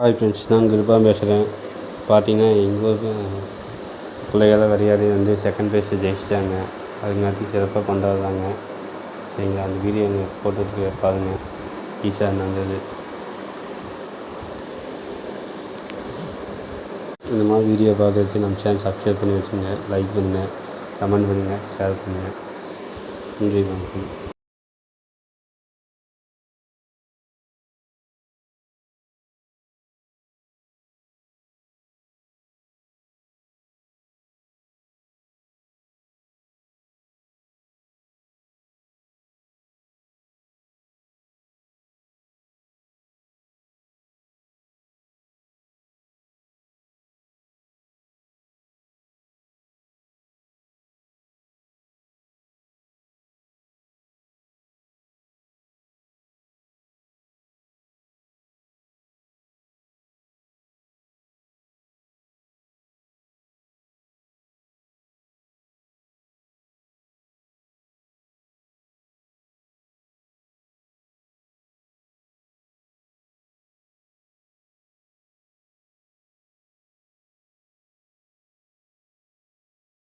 Hi friends நான் கிருபான் பேசுகிறேன் பார்த்தீங்கன்னா எங்கள் ஊர் பிள்ளைகளை விளையாடி வந்து செகண்ட் ப்ரைஸ் ஜெயிச்சிட்டாங்க. அது மாதிரி சிறப்பாக கொண்டாடுறாங்க. சரிங்களா அந்த வீடியோ எங்கள் போட்டுருக்கு பாருங்கள் ஈஸியாக நடந்தது இந்த மாதிரி வீடியோ பார்க்குறதுக்கு நம்ம சேனல் சப்ஸ்கிரைப் பண்ணி வச்சுங்க. லைக் பண்ணுங்கள் கமெண்ட் பண்ணுங்கள் ஷேர் பண்ணுங்கள் நன்றி வணக்கம்.